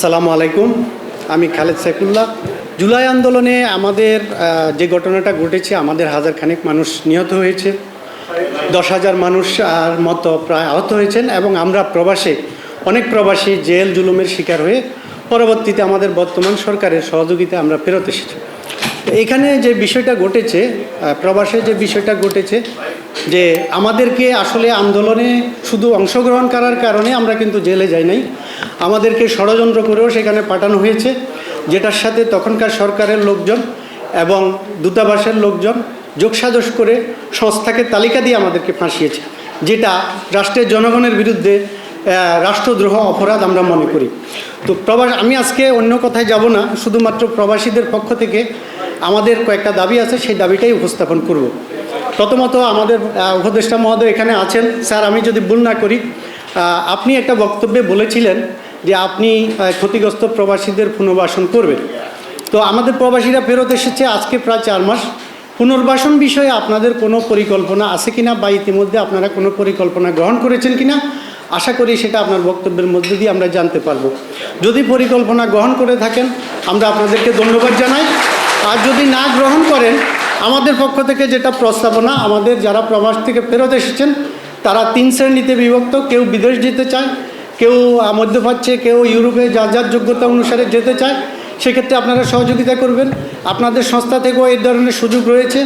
আসসালামু আলাইকুম। আমি খালেদ সাইফুল্লাহ। জুলাই আন্দোলনে আমাদের যে ঘটনাটা ঘটেছে, আমাদের হাজার খানেক মানুষ নিহত হয়েছে। দশ হাজার মানুষ আর মতো প্রায় আহত হয়েছেন এবং আমরা প্রবাসে, অনেক প্রবাসী জেল জুলুমের শিকার হয়ে পরবর্তীতে আমাদের বর্তমান সরকারের সহযোগিতা আমরা ফেরত এসেছি। এখানে যে বিষয়টা ঘটেছে প্রবাসে যে বিষয়টা ঘটেছে, যে আমাদেরকে আসলে আন্দোলনে শুধু অংশগ্রহণ করার কারণে আমরা কিন্তু জেলে যাই নাই। আমাদেরকে ষড়যন্ত্র করেও সেখানে পাঠানো হয়েছে, যেটার সাথে তখনকার সরকারের লোকজন এবং দূতাবাসের লোকজন যোগসাজশ করে সংস্থাকে তালিকা দিয়ে আমাদেরকে ফাঁসিয়েছে, যেটা রাষ্ট্রের জনগণের বিরুদ্ধে রাষ্ট্রদ্রোহ অপরাধ আমরা মনে করি। তো প্রবাস, আমি আজকে অন্য কথায় যাব না, শুধুমাত্র প্রবাসীদের পক্ষ থেকে আমাদের কয়েকটা দাবি আছে, সেই দাবিটাই উপস্থাপন করব। প্রথমত আমাদের উপদেষ্টা মহোদয় এখানে আছেন। স্যার, আমি যদি ভুল না করি আপনি একটা বক্তব্যে বলেছিলেন যে আপনি ক্ষতিগ্রস্ত প্রবাসীদের পুনর্বাসন করবেন। তো আমাদের প্রবাসীরা ফেরত এসেছে আজকে প্রায় চার মাস। পুনর্বাসন বিষয়ে আপনাদের কোনো পরিকল্পনা আছে কিনা বা ইতিমধ্যে আপনারা কোনো পরিকল্পনা গ্রহণ করেছেন কিনা, আশা করি সেটা আপনার বক্তব্যের মধ্যে দিয়ে আমরা জানতে পারব। যদি পরিকল্পনা গ্রহণ করে থাকেন, আমরা আপনাদেরকে ধন্যবাদ জানাই। আর যদি না গ্রহণ করেন, আমাদের পক্ষ থেকে যেটা প্রস্তাবনা, আমাদের যারা প্রবাস থেকে ফেরত এসেছেন, তারা তিন শ্রেণীতে বিভক্ত, কেউ বিদেশ যেতে চায় কেউ মধ্যপ্রাচ্যে কেউ ইউরোপে যার যার যোগ্যতা অনুসারে যেতে চায়, সেক্ষেত্রে আপনারা সহযোগিতা করবেন। আপনাদের সংস্থা থেকেও এই ধরনের সুযোগ রয়েছে।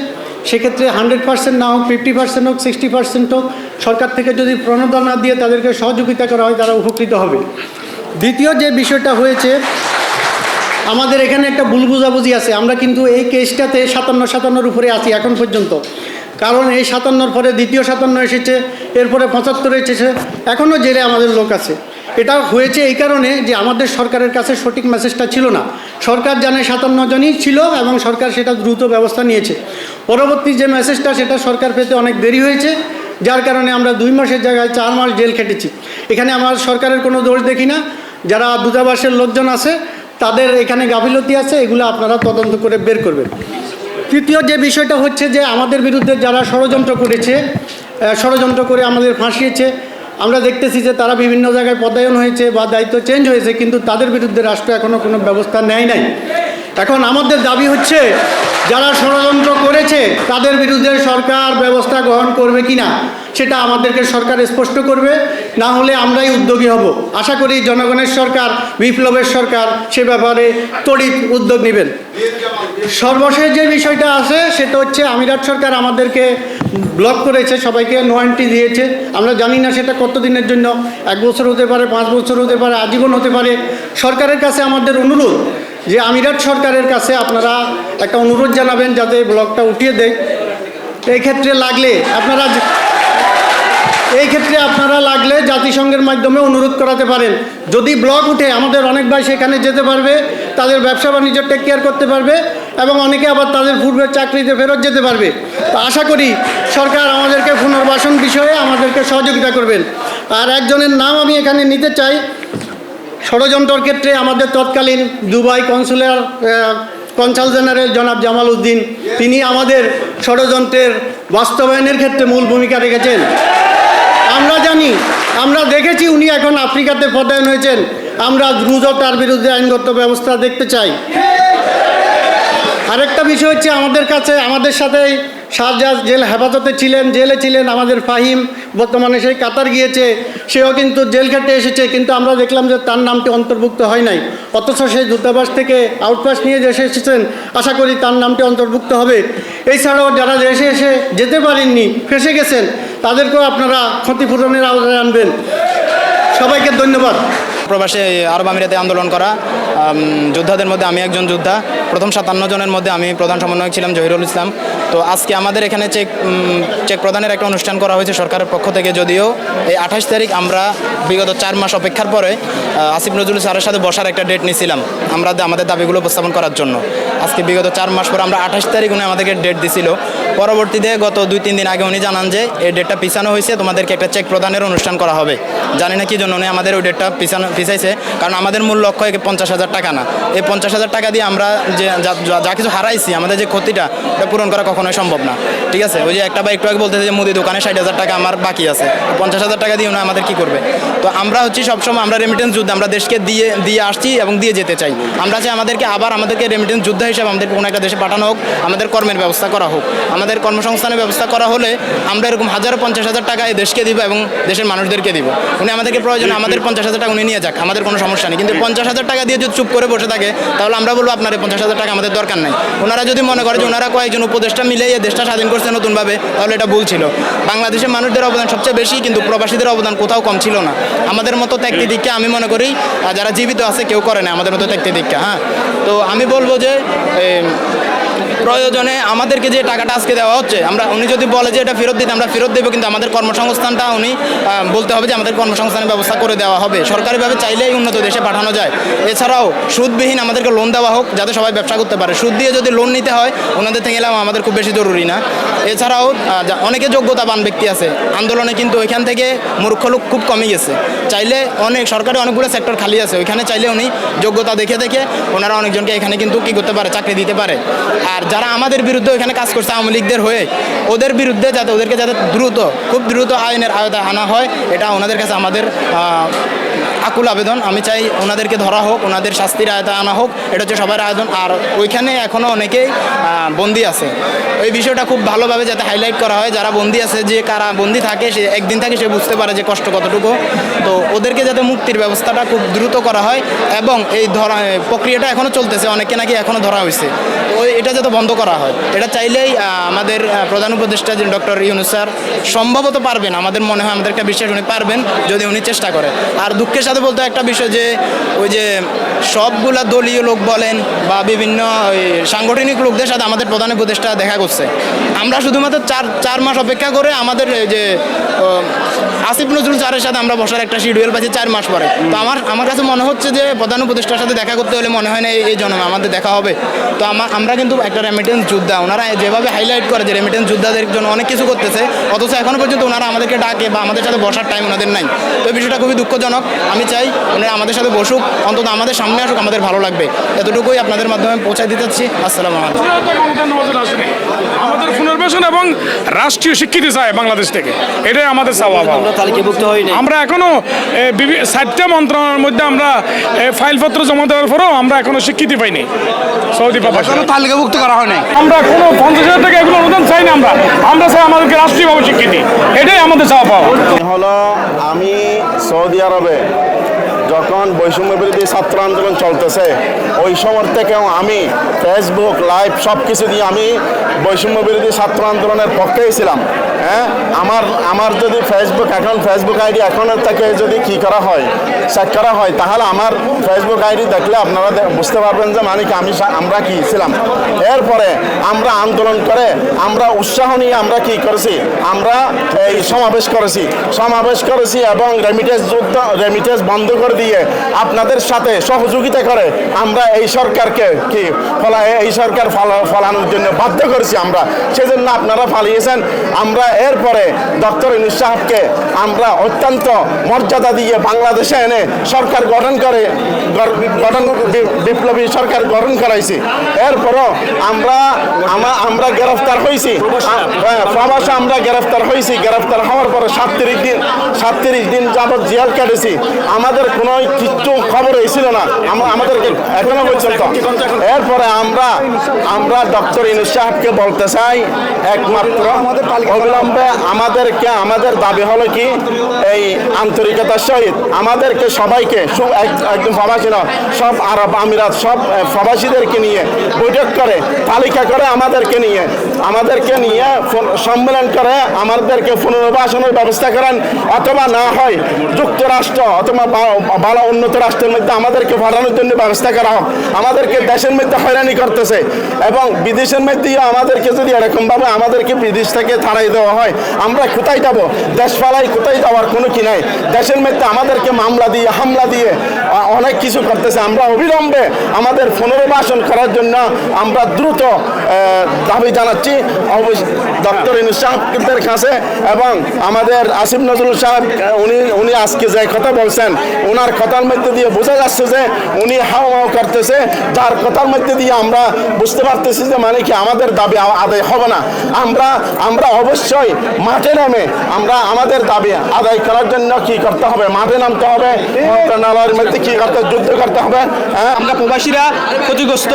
সেক্ষেত্রে হান্ড্রেড পার্সেন্ট না হোক, ফিফটি পার্সেন্ট হোক, সিক্সটি পার্সেন্ট হোক, সরকার থেকে যদি প্রণোদনা দিয়ে তাদেরকে সহযোগিতা করা হয়, তারা উপকৃত হবে। দ্বিতীয় যে বিষয়টা হয়েছে, আমাদের এখানে একটা ভুল বুঝাবুঝি আছে। আমরা কিন্তু এই কেসটাতে সাতান্ন সাতান্নর উপরে আছি এখন পর্যন্ত। কারণ এই সাতান্নর পরে দ্বিতীয় সাতান্ন এসেছে, এরপরে পঁচাত্তর এসেছে, এখনও জেলে আমাদের লোক আছে। এটা হয়েছে এই কারণে যে আমাদের সরকারের কাছে সঠিক মেসেজটা ছিল না। সরকার জানে সাতান্ন জনই ছিল এবং সরকার সেটা দ্রুত ব্যবস্থা নিয়েছে। পরবর্তী যে মেসেজটা সেটা সরকার পেতে অনেক দেরি হয়েছে, যার কারণে আমরা দুই মাসের জায়গায় চার মাস জেল খেটেছি। এখানে আমার সরকারের কোনো দোষ দেখি না। যারা দূতাবাসের লোকজন আছে, তাদের এখানে গাফিলতি আছে, এগুলো আপনারা তদন্ত করে বের করবেন। তৃতীয় যে বিষয়টা হচ্ছে যে আমাদের বিরুদ্ধে যারা ষড়যন্ত্র করেছে ষড়যন্ত্র করে আমাদের ফাঁসিয়েছে, আমরা দেখতেছি যে তারা বিভিন্ন জায়গায় পদায়ন হয়েছে বা দায়িত্ব চেঞ্জ হয়েছে, কিন্তু তাদের বিরুদ্ধে রাষ্ট্র এখনও কোনো ব্যবস্থা নেয় নাই। এখন আমাদের দাবি হচ্ছে, যারা ষড়যন্ত্র করেছে, তাদের বিরুদ্ধে সরকার ব্যবস্থা গ্রহণ করবে কি না সেটা আমাদেরকে সরকার স্পষ্ট করবে, না হলে আমরাই উদ্যোগী হব। আশা করি জনগণের সরকার, বিপ্লবের সরকার, সে ব্যাপারে তড়িৎ উদ্যোগ নেবেন। সর্বশেষ যে বিষয়টা আছে, সেটা হচ্ছে আমিরাত সরকার আমাদেরকে ব্লক করেছে, সবাইকে নোয়ান্টি দিয়েছে। আমরা জানি না সেটা কতদিনের জন্য, এক বছর হতে পারে, পাঁচ বছর হতে পারে, আজীবন হতে পারে। সরকারের কাছে আমাদের অনুরোধ যে আমিরাত সরকারের কাছে আপনারা একটা অনুরোধ জানাবেন যাতে ব্লকটা উঠিয়ে দেয় এই ক্ষেত্রে লাগলে আপনারা এই ক্ষেত্রে আপনারা লাগলে জাতিসংঘের মাধ্যমে অনুরোধ করাতে পারেন। যদি ব্লক উঠে, আমাদের অনেক ভাই সেখানে যেতে পারবে, তাদের ব্যবসা বাণিজ্য টেক কেয়ার করতে পারবে এবং অনেকে আবার তাদের পূর্বের চাকরিতে ফেরত যেতে পারবে। তো আশা করি সরকার আমাদেরকে পুনর্বাসন বিষয়ে আমাদেরকে সহযোগিতা করবেন। আর একজনের নাম আমি এখানে নিতে চাই ষড়যন্ত্রের ক্ষেত্রে আমাদের তৎকালীন দুবাই কনসুলার কনসাল জেনারেল জনাব জামাল উদ্দিন, তিনি আমাদের ষড়যন্ত্রের বাস্তবায়নের ক্ষেত্রে মূল ভূমিকা রেখেছেন। আমরা জানি, আমরা দেখেছি উনি এখন আফ্রিকাতে পদায়ন হয়েছেন। আমরা দ্রুত তার বিরুদ্ধে আইনগত ব্যবস্থা দেখতে চাই। আরেকটা বিষয় হচ্ছে আমাদের কাছে, আমাদের সাথে শাহজাহাজ জেল হেফাজতে ছিলেন, জেলে ছিলেন আমাদের ফাহিম। বর্তমানে সেই কাতার গিয়েছে, সেও কিন্তু জেল খেটে এসেছে, কিন্তু আমরা দেখলাম যে তার নামটি অন্তর্ভুক্ত হয় নাই। অথচ সেই দূতাবাস থেকে আউটপাস নিয়ে দেশে এসেছেন, আশা করি তার নামটি অন্তর্ভুক্ত হবে। এছাড়াও যারা দেশে এসে যেতে পারেননি, ফেসে গেছেন, তাদেরকেও আপনারা ক্ষতিপূরণের আওতায় আনবেন। সবাইকে ধন্যবাদ। প্রবাসে আরব আমিরাতে আন্দোলন করা যোদ্ধাদের মধ্যে আমি একজন যোদ্ধা। প্রথম সাতান্ন জনের মধ্যে আমি প্রধান সমন্বয়ক ছিলাম, জহিরুল ইসলাম। তো আজকে আমাদের এখানে চেক চেক প্রদানের একটা অনুষ্ঠান করা হয়েছে সরকারের পক্ষ থেকে। যদিও এই আঠাশ তারিখ আমরা বিগত চার মাস অপেক্ষার পরে আসিফ নজরুল স্যারের সাথে বসার একটা ডেট নিয়েছিলাম আমরা আমাদের দাবিগুলো উপস্থাপন করার জন্য। আজকে বিগত চার মাস পরে আমরা আঠাশ তারিখ উনি আমাদেরকে ডেট দিছিল। পরবর্তীতে গত দুই, তিন দিন আগে উনি জানান যে এই ডেটটা পিছানো হয়েছে, তোমাদেরকে একটা চেক প্রদানের অনুষ্ঠান করা হবে। জানি না কি জন্য উনি আমাদের ওই ডেটটা পিছানো, পিছাইছে, কারণ আমাদের মূল লক্ষ্য পঞ্চাশ হাজার টাকা না। এই পঞ্চাশ হাজার টাকা দিয়ে আমরা যে যা- কিছু হারাইছি, আমাদের যে ক্ষতিটা এটা পূরণ করা কখনোই সম্ভব না। ঠিক আছে? ওই যে একটা বা একটু আগে বলতেছে যে মুদি দোকানে ষাট হাজার টাকা আমার বাকি আছে। পঞ্চাশ হাজার টাকা দিয়ে না আমাদের কি করবে? তো আমরা হচ্ছি সবসময় আমরা রেমিটেন্স যুদ্ধ আমরা দেশকে দিয়ে দিয়ে আসছি এবং দিয়ে যেতে চাই। আমরা চাই আমাদেরকে আবার আমাদেরকে রেমিটেন্স যুদ্ধ হিসাবে আমাদের কোনো একটা দেশে পাঠানো হোক, আমাদের কর্মের ব্যবস্থা করা হোক। আমাদের কর্মসংস্থানের ব্যবস্থা করা হলে আমরা এরকম হাজার পঞ্চাশ হাজার টাকা এই দেশকে দিব এবং দেশের মানুষদেরকে দিব। উনি আমাদেরকে প্রয়োজন আমাদের পঞ্চাশ হাজার টাকা উনি নিয়ে যাক আমাদের কোনো সমস্যা নেই। কিন্তু পঞ্চাশ হাজার টাকা দিয়ে যদি চুপ করে বসে থাকে তাহলে আমরা বলব আপনার এই পঞ্চাশ হাজার টাকা আমাদের দরকার নাই। ওনারা যদি মনে করে যে ওনারা কয়েকজন উপদেষ্টা মিলে এই দেশটা স্বাধীন করছে নতুনভাবে তাহলে এটা ভুল ছিল। বাংলাদেশের মানুষদের অবদান সবচেয়ে বেশি কিন্তু প্রবাসীদের অবদান কোথাও কম ছিল না। আমাদের মতো ত্যাগটি দিককে আমি মনে করি যারা জীবিত আছে কেউ করে না আমাদের মতো ত্যাগটি দিককে হ্যাঁ? তো আমি বলব যে প্রয়োজনে আমাদেরকে যে টাকাটা আজকে দেওয়া হচ্ছে, আমরা, উনি যদি বলে যে এটা ফেরত দিতে, আমরা ফেরত দেবো, কিন্তু আমাদের কর্মসংস্থানটা উনি বলতে হবে যে আমাদের কর্মসংস্থানের ব্যবস্থা করে দেওয়া হবে। সরকারিভাবে চাইলেই উন্নত দেশে পাঠানো যায়। এছাড়াও সুদবিহীন আমাদেরকে লোন দেওয়া হোক, যাতে সবাই ব্যবসা করতে পারে। সুদ দিয়ে যদি লোন নিতে হয়, ওনাদের থেকে এলাম আমাদের খুব বেশি জরুরি না। এছাড়াও অনেকে যোগ্যতাবান ব্যক্তি আছে। আন্দোলনে কিন্তু ওইখান থেকে মূর্খ লোক খুব কমে গেছে। চাইলে অনেক, সরকারি অনেকগুলো সেক্টর খালি আছে। ওইখানে চাইলে উনি যোগ্যতা দেখে দেখে ওনারা অনেকজনকে এখানে কিন্তু কি করতে পারে, চাকরি দিতে পারে। আর যারা আমাদের বিরুদ্ধে ওইখানে কাজ করছে, আওয়ামী লীগদের হয়ে, ওদের বিরুদ্ধে যাতে, ওদেরকে যাতে দ্রুত, খুব দ্রুত আইনের আওতায় আনা হয়, এটা ওনাদের কাছে আমাদের আকুল আবেদন। আমি চাই ওনাদেরকে ধরা হোক, ওনাদের শাস্তির আয়তায় আনা হোক, এটা হচ্ছে সবার আয়োজন। আর ওইখানে এখনও অনেকেই বন্দি আছে। ওই বিষয়টা খুব ভালোভাবে যাতে হাইলাইট করা হয়, যারা বন্দি আছে, যে কারা বন্দি থাকে, সে একদিন থাকে, সে বুঝতে পারে যে কষ্ট কতটুকু। তো ওদেরকে যাতে মুক্তির ব্যবস্থাটা খুব দ্রুত করা হয়, এবং এই ধরা প্রক্রিয়াটা এখনও চলতেছে অনেকে নাকি এখনও ধরা হয়েছে। ওই, এটা যাতে বন্ধ করা হয়। এটা চাইলেই আমাদের প্রধান উপদেষ্টা ডক্টর ইউনুস স্যার, সম্ভবত পারবেন। আমাদের মনে হয়, আমাদের একটা বিশ্বাস, উনি পারবেন, যদি উনি চেষ্টা করে। আর দুঃখের বলতে একটা বিষয় যে ওই যে সবগুলা দলীয় লোক বলেন বা বিভিন্ন ওই সাংগঠনিক লোকদের সাথে আমাদের প্রধান উপদেষ্টা দেখা করছে। আমরা শুধুমাত্র চার চার মাস অপেক্ষা করে আমাদের এই যে আসিফ নজরুল স্যারের সাথে আমরা বসার একটা শিডিউল পাচ্ছি চার মাস পরে। তো আমার আমার কাছে মনে হচ্ছে যে প্রধান উপদেষ্টার সাথে দেখা করতে হলে মনে হয় না এই- জন্মে আমাদের দেখা হবে। তো আমার আমরা কিন্তু একটা রেমিটেন্স যোদ্ধা ওনারা যেভাবে হাইলাইট করে যে রেমিটেন্স যোদ্ধাদের জন্য অনেক কিছু করতেছে অথচ এখনও পর্যন্ত ওনারা আমাদেরকে ডাকে বা আমাদের সাথে বসার টাইম ওনাদের নাই। তো এই বিষয়টা খুবই দুঃখজনক। আমি চাই ওনারা আমাদের সাথে বসুক অন্তত আমাদের সামনে আসুক আমাদের ভালো লাগবে। এতটুকুই আপনাদের মাধ্যমে পৌঁছায় দিতে চাচ্ছি। আসসালামু আলাইকুম। আমাদের পুনর্বাসন এবং রাষ্ট্রীয় স্বীকৃতি চাই বাংলাদেশ থেকে। এটাই আমাদের চাওয়া আমরা এখনও চারটা মন্ত্রণালয়ের মধ্যে আমরা ফাইলপত্র জমা দেওয়ার পরেও আমরা এখনও স্বীকৃতি পাইনি। সৌদি তালিকাভুক্ত করা হয়নি আমরা কোনো পঞ্চাশ হাজার টাকা এগুলো অনুদান চাই না আমরা। আমরা চাই আমাদেরকে রাষ্ট্রীয়ভাবে স্বীকৃতি। এটাই আমাদের চাওয়া পাওয়া হলো আমি সৌদি আরবে যখন বৈষম্য বিরোধী ছাত্র আন্দোলন চলতেছে, ওই সময় থেকেও আমি ফেসবুক লাইভ সব কিছু দিয়ে আমি বৈষম্য বিরোধী ছাত্র আন্দোলনের পক্ষেই ছিলাম। হ্যাঁ? আমার আমার যদি ফেসবুক অ্যাকাউন্ট ফেসবুক আইডি অ্যাকাউন্টের থেকে যদি কি করা হয় চেক করা হয়, তাহলে আমার ফেসবুক আইডি দেখলে আপনারা বুঝতে পারবেন যে মানে আমি আমরা কি ছিলাম। এরপরে আমরা আন্দোলন করে, আমরা উৎসাহ নিয়ে আমরা কি করেছি? আমরা এই সমাবেশ করেছি। সমাবেশ করেছি এবং রেমিটেন্স যুদ্ধ রেমিটেন্স বন্ধ করে দিয়ে আপনাদের সাথে সহযোগিতা করে আমরা এই সরকারকে কি ফলা এই সরকার ফলানোর জন্য বাধ্য করেছি আমরা। সেজন্য আপনারা পালিয়েছেন আমরা এরপরে ডক্টর ইনুস সাহেবকে আমরা অত্যন্ত মর্যাদা দিয়ে বাংলাদেশে এনে সরকার গঠন করে গঠন বিপ্লবী সরকার গঠন করাইছি। এরপরও আমরা আমা- আমরা গ্রেফতার হয়েছি হ্যাঁ, প্রবাসে আমরা গ্রেফতার হয়েছি গ্রেফতার হওয়ার পরে সাতত্রিশ দিন সাতত্রিশ দিন যাবৎ জেল কেটেছি। আমাদের কোনো কিচ্ছু খবরই ছিল না। আম- আমাদেরকে এখনও পর্যন্ত এরপরে আমরা আমরা ডক্টর ইনুস সাহেবকে বলতে চাই, একমাত্র অবিলম্বে আমাদেরকে আমাদের দাবি হলো কি, এই আন্তরিকতার সহিত আমাদেরকে সবাইকে সব এক- একদম প্রবাসী না সব আরব আমিরাত সব প্রবাসীদেরকে নিয়ে বৈঠক করে, তালিকা করে আমাদেরকে নিয়ে আমাদেরকে নিয়ে সম্মেলন করে, আমাদেরকে পুনর্বাসনের ব্যবস্থা করেন। অথবা না হয় যুক্তরাষ্ট্র অথবা ভালো উন্নত রাষ্ট্রের মধ্যে আমাদেরকে পাঠানোর জন্য ব্যবস্থা করা হোক। আমাদেরকে দেশের মধ্যে হয়রানি করতেছে এবং বিদেশের মধ্যেও আমাদেরকে যদি এরকমভাবে আমাদেরকে বিদেশ থেকে ছাড়াই দেওয়া হয়, আমরা কোথায় যাব? দেশ পালাই কোথায় যাওয়ার কোনো কি নাই? দেশের মধ্যে আমাদেরকে মামলা দিয়ে, হামলা দিয়ে অনেক কিছু করতেছে। আমরা অবিলম্বে আমাদের পুনর্বাসন করার জন্য আমরা দ্রুত দাবি জানাচ্ছি। ডক্টর ইনুস সাহেবদের কাছে এবং আমাদের আসিফ নজরুল সাহেব উনি উনি আজকে যে কথা বলছেন ওনার ওনার কথার মধ্যে দিয়ে বোঝা যাচ্ছে যে উনি হাও হাও করতেছে। যার কথার মধ্যে দিয়ে আমরা বুঝতে পারতেছি যে মানে কি আমাদের দাবি আদায় হবে না। আমরা আমরা অবশ্যই মাঠে নামে আমরা আমাদের দাবি আদায় করার জন্য কি করতে হবে? মাঠে নামতে হবে। মন্ত্রণালয়ের মধ্যে কি করতে যুদ্ধ করতে হবে। হ্যাঁ? আমরা প্রবাসীরা ক্ষতিগ্রস্ত।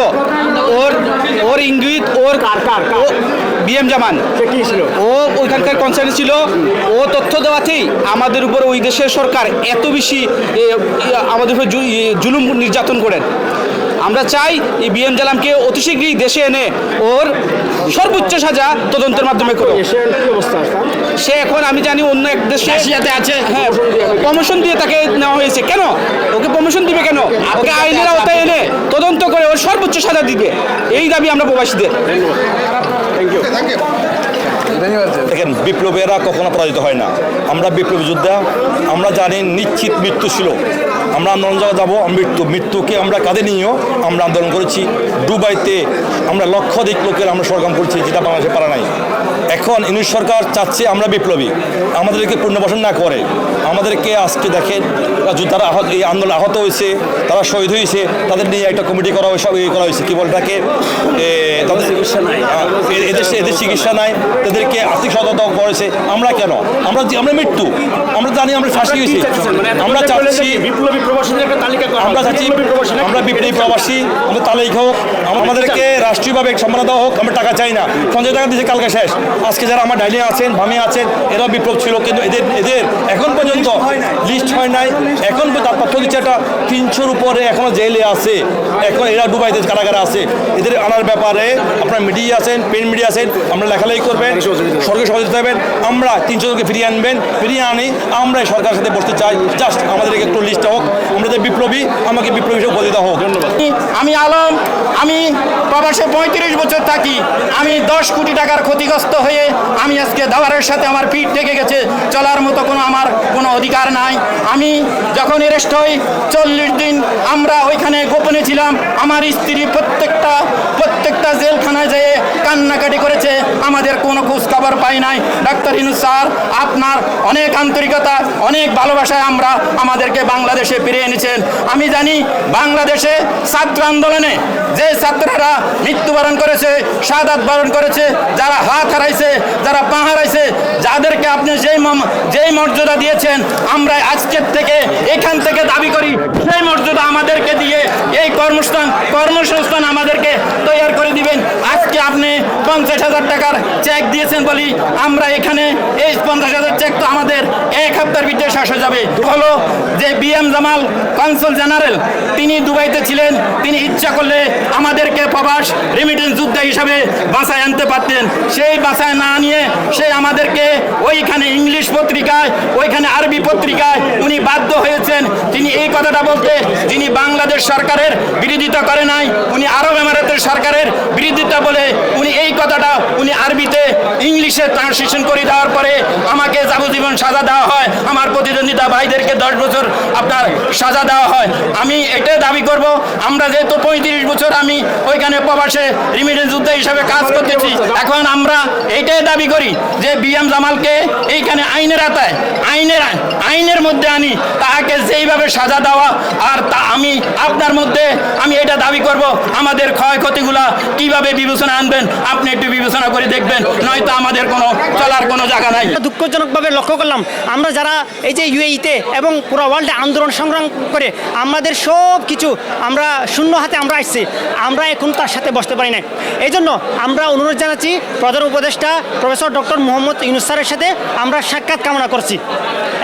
ওর ওর ইঙ্গিত, ওর বিএম জামান। ও ওইখানকার কনসার্ন ছিল। ও তথ্য দেওয়াতেই আমাদের উপর ওই দেশের সরকার এত বেশি আমাদের উপর জুলুম নির্যাতন করেন। আমরা চাই এই বিএম জালামকে অতি শীঘ্রই দেশে এনে ওর সর্বোচ্চ সাজা তদন্তের মাধ্যমে করো সে এখন আমি জানি অন্য এক দেশে আছে। হ্যাঁ প্রমোশন দিয়ে তাকে নেওয়া হয়েছে। কেন? ওকে প্রমোশন দিবে কেন? ওকে আইনের আওতায় এনে তদন্ত করে ওর সর্বোচ্চ সাজা দিবে। এই দাবি আমরা প্রবাসীদের। দেখেন বিপ্লবীরা কখনো পরাজিত হয় না। আমরা বিপ্লবী যোদ্ধা আমরা জানি নিশ্চিত মৃত্যু ছিল। আমরা আন্দোলন যাব মৃত্যু মৃত্যুকে আমরা কাঁধে নিয়েও আমরা আন্দোলন করেছি। দুবাইতে আমরা লক্ষাধিক লোকের আমরা সরকাম করছি যেটা বাংলাদেশে পারা নাই। এখন ইউনিট সরকার চাচ্ছে আমরা বিপ্লবী। আমাদেরকে পুনর্বাসন না করে আমাদেরকে আজকে দেখেন যোদ্ধারা আহত এই আন্দোলন আহত হয়েছে তারা শহীদ হয়েছে তাদের নিয়ে একটা কমিটি করা হয়েছে ইয়ে করা হয়েছে কী বলটাকে তাদের চিকিৎসা নাই। এদের চিকিৎসা নাই তাদেরকে আর্থিক সহায়তা করেছে। আমরা কেন? আমরা আমরা মৃত্যু। আমরা জানি আমরা ফাঁসি গেছি আমরা চাচ্ছি বিপ্লবী প্রবাসীদের একটা তালিকা আমরা চাচ্ছি আমরা বিপ্লবী প্রবাসী আমরা তালিকা হোক আমাদেরকে রাষ্ট্রীয়ভাবে সম্মান দেওয়া হোক আমরা টাকা চাই না। সঞ্চয় টাকা দিয়েছে কালকে শেষ। আজকে যারা আমার ডাইনে আছেন ভামে আছেন এরা বিপ্লব ছিল কিন্তু এদের এদের এখন পর্যন্ত লিস্ট হয় নাই। এখন তার তথ্য দিচ্ছে একটা তিনশোর উপরে এখনও জেলে আছে। এখন এরা দুবাইতে কারাগারে আছে। এদের আনার ব্যাপারে আপনার মিডিয়া আছেন প্রিন্ট মিডিয়া আছেন আমরা লেখালেখি করবেন। সরকার সহযোগিতা দেবেন আমরা তিনশো জনকে ফিরিয়ে আনবেন, ফিরিয়ে আনি আমরা এই সরকারের সাথে বসতে চাই। জাস্ট আমাদেরকে একটু লিস্ট হোক, আমরা বিপ্লবী, আমাকে বিপ্লবী হিসেবে বলে দেওয়া হোক। ধন্যবাদ। আমি আলম, আমি প্রবাসে পঁয়ত্রিশ বছর থাকি। আমি দশ কোটি টাকার ক্ষতিগ্রস্ত হয়ে আমি আজকে দাওয়ারের সাথে আমার পিঠ থেকে গেছে। চলার মতো কোনো আমার কোনো অধিকার নাই। আমি যখন এরেস্ট হই, চল্লিশ দিন আমরা ওইখানে গোপনে ছিলাম। আমার স্ত্রী প্রত্যেকটা প্রত্যেকটা জেলখানায় যেয়ে কান্নাকাটি করেছে। আমাদের কোনো খোঁজ খবর পাই নাই ডাক্তার ইনু স্যার, আপনার অনেক আন্তরিকতা, অনেক ভালোবাসায় আমরা আমাদেরকে বাংলাদেশে ফিরে এনেছেন। আমি জানি বাংলাদেশে ছাত্র আন্দোলনে যে ছাত্ররা মৃত্যুবরণ করেছে সাদাত বরণ করেছে, যারা হাত হারাইছে, যারা পা হারাইছে, যাদেরকে আপনি যেই যেই মর্যাদা দিয়েছেন, আমরা আজকের থেকে এখান থেকে দাবি করি, সেই মর্যাদা আমাদেরকে দিয়ে এই কর্মস্থান কর্মসংস্থান আমাদেরকে তৈরি করে দিবেন আজকে আপনি পঞ্চাশ হাজার টাকার চেক দিয়েছেন বলি, আমরা এখানে এই পঞ্চাশ হাজার চেক তো আমাদের এক সপ্তাহের ভিতরে শেষ হয়ে যাবে। হলো যে বিএম জামাল কনসুল জেনারেল তিনি দুবাইতে ছিলেন, তিনি ইচ্ছা করলে আমাদেরকে প্রবাস রেমিটেন্স যোদ্ধা হিসাবে বাসায় আনতে পারতেন। সেই বাসায় না নিয়ে সে আমাদেরকে ওইখানে ইংলিশ পত্রিকায়, ওইখানে আরবি পত্রিকায় উনি বাধ্য হয়েছেন তিনি এই কথাটা বলতে, যিনি বাংলাদেশ সরকারের বিরোধিতা করে নাই, উনি আরব এমারাতের সরকারের বিরোধিতা বলে উনি এই কথাটা উনি আরবিতে, ইংলিশে ট্রান্সলেশন করে দেওয়ার পরে আমাকে যাবজ্জীবন সাজা দেওয়া হয়। আমার প্রতিদ্বন্দ্বিতা ভাইদেরকে দশ বছর আপনার সাজা দেওয়া হয়। আমি এটাই দাবি করব, আমরা যেহেতু পঁয়ত্রিশ বছর আমি ওইখানে প্রবাসে রিমিটেন্স যুদ্ধ হিসাবে কাজ করতেছি, এখন আমরা এইটাই দাবি করি যে বিএম জামালকে এইখানে আইনের আতায় আইনের আইনের মধ্যে আনি, তাহাকে যেইভাবে সাজা দেওয়া, আর তা আমি আপনার মধ্যে আমি এটা দাবি করব, আমাদের ক্ষয়ক্ষতিগুলা কীভাবে বিবেচনা আনবেন, আপনি একটু বিবেচনা করে দেখবেন, নয়তো আমাদের কোনো চলার কোনো জায়গা নাই। দুঃখজনকভাবে লক্ষ্য করলাম, আমরা যারা এই যে ইউএইতে এবং পুরো ওয়ার্ল্ডে আন্দোলন সংগ্রাম করে, আমাদের সব কিছু আমরা শূন্য হাতে আমরা আসছি, আমরা এখন তার সাথে বসতে পারি না এই জন্য আমরা অনুরোধ জানাচ্ছি, প্রধান উপদেষ্টা প্রফেসর ডক্টর মোহাম্মদ ইউনুস স্যারের সাথে আমরা সাক্ষাৎ কামনা করছি।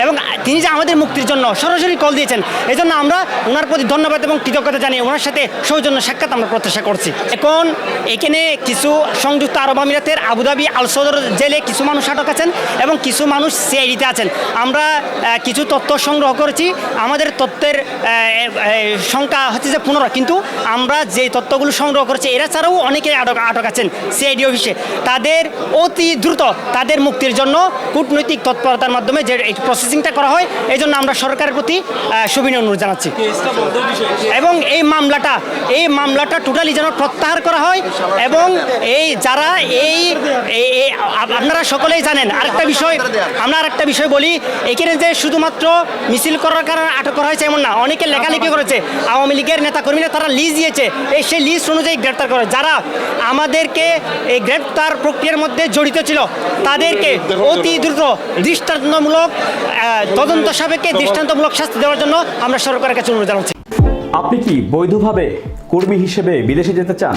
এবং তিনি যে আমাদের মুক্তির জন্য সরাসরি কল দিয়েছেন এই জন্য আমরা ওনার প্রতি ধন্যবাদ এবং কৃতজ্ঞতা জানিয়ে ওনার সাথে সৌজন্য সাক্ষাৎ আমরা প্রত্যাশা করছি। এখন এখানে কিছু সংযুক্ত আরব আমিরাতের আবুধাবি আল সদর জেলে কিছু মানুষ আটক আছেন এবং কিছু মানুষ সিআইডিতে আছেন। আমরা কিছু তথ্য সংগ্রহ করেছি। আমাদের তথ্যের সংখ্যা হচ্ছে যে পনেরো। কিন্তু আমরা যে তথ্যগুলো সংগ্রহ করেছি এরা ছাড়াও অনেকে আটক আটক আছেন সিআইডি অফিসে। তাদের অতি দ্রুত তাদের মুক্তির জন্য কূটনৈতিক তৎপরতার মাধ্যমে যে এই প্রসেসিংটা করা হয় এই জন্য আমরা সরকারের প্রতি সবিনয় অনুরোধ জানাচ্ছি। এবং এই মামলাটা এই মামলাটা টোটালি যেন প্রত্যাহার করা হয় এবং এই যারা এই এই- এই- আপ- আপনারা সকলেই জানেন। আরেকটা বিষয় আমরা আরেকটা বিষয় বলি এখানে যে শুধুমাত্র মিছিল করার কারণে আটক করা হয়েছে এমন না অনেকে লেখালেখি করেছে। আওয়ামী লীগের নেতা কর্মীরা তারা লিজ দিয়েছে। এই সেই লিজ অনুযায়ী গ্রেপ্তার করে। যারা আমাদেরকে এই গ্রেপ্তার প্রক্রিয়ার মধ্যে জড়িত ছিল তাদেরকে অতি দ্রুত দৃষ্টান্তমূলক আহ, তদন্ত সাপেক্ষে দৃষ্টান্তমূলক শাস্তি দেওয়ার জন্য আমরা সরকারের কাছে অনুরোধ জানাচ্ছি। আপনি কি বৈধভাবে কর্মী হিসেবে বিদেশে যেতে চান?